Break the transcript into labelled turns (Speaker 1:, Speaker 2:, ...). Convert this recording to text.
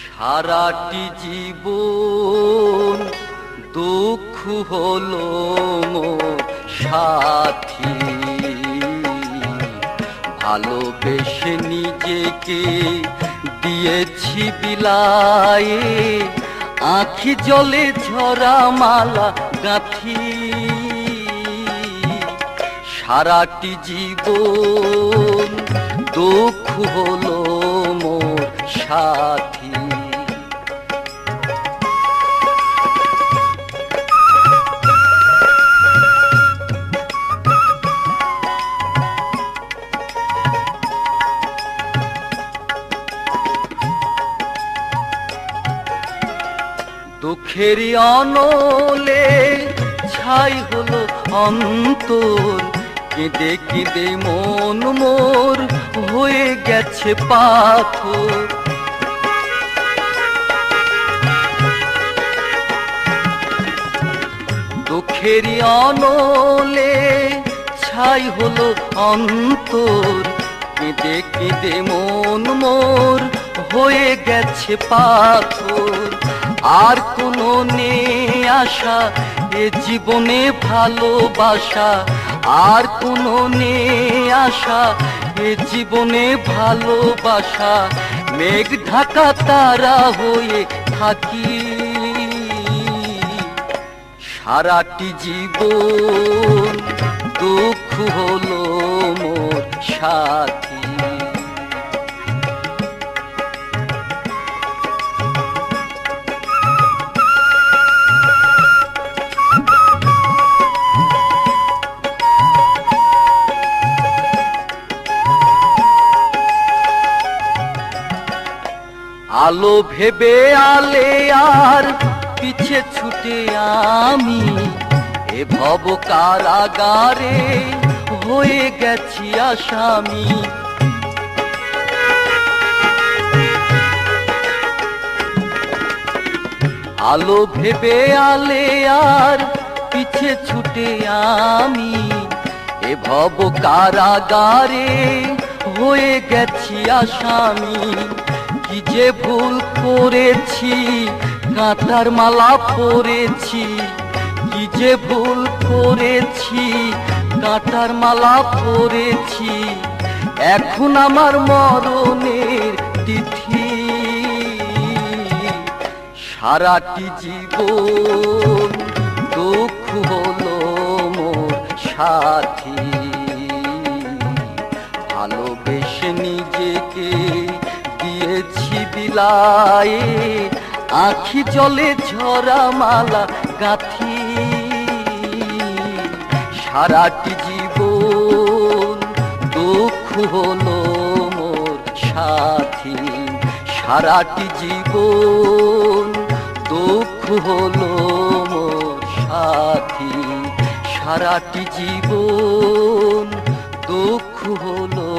Speaker 1: সারাটি জীবন দুঃখ হলো সাথী। ভালোবেসে নিজেকে দিয়েছি বিলায়ে আখি জলে ঝরা মালা গাঁথি। সারাটি জীবন দুঃখ হলো মোর সাথী। দুঃখেরই অনলে ছাই হলো অন্তর। কেঁদে কেঁদে মন মোর হয়ে গেছে পাথর। দুঃখেরই অনলে ছাই হলো অন্তর। কেঁদে কেঁদে মন মোর হয়ে গেছে পাথর। আর কোনো নে আশা, এ জীবনে ভালোবাসা। আর কোনো নে আশা, এ জীবনে ভালোবাসা। মেঘ ঢাকা তারা হয়ে থাকি। সারাটি জীবন দুঃখ হলো মোর সাথী। আলো ভেবে আলে আর পিছে ছুটে আমি এ ভব কারাগারে হয়ে গেছি আসামি। আলো ভেবে আলে আর পিছে ছুটে আমি এ ভব কারাগারে হয়ে গেছি আসামি। যে ভুল করেছি কাঁটার মালা পরেছি। কি যে ভুল করেছি কাঁটার মালা পরেছি। এখন আমার মরণের তিথি। সারাটি জীবন দুঃখ দিয়েছি বিলায়ে আখি জলে ঝরা মালা গাথি। সারাটি জীবন দুঃখ হলো মোর সাথী। সারাটি জীবন দুঃখ হলো মোর সাথী। সারাটি জীবন দুঃখ হলো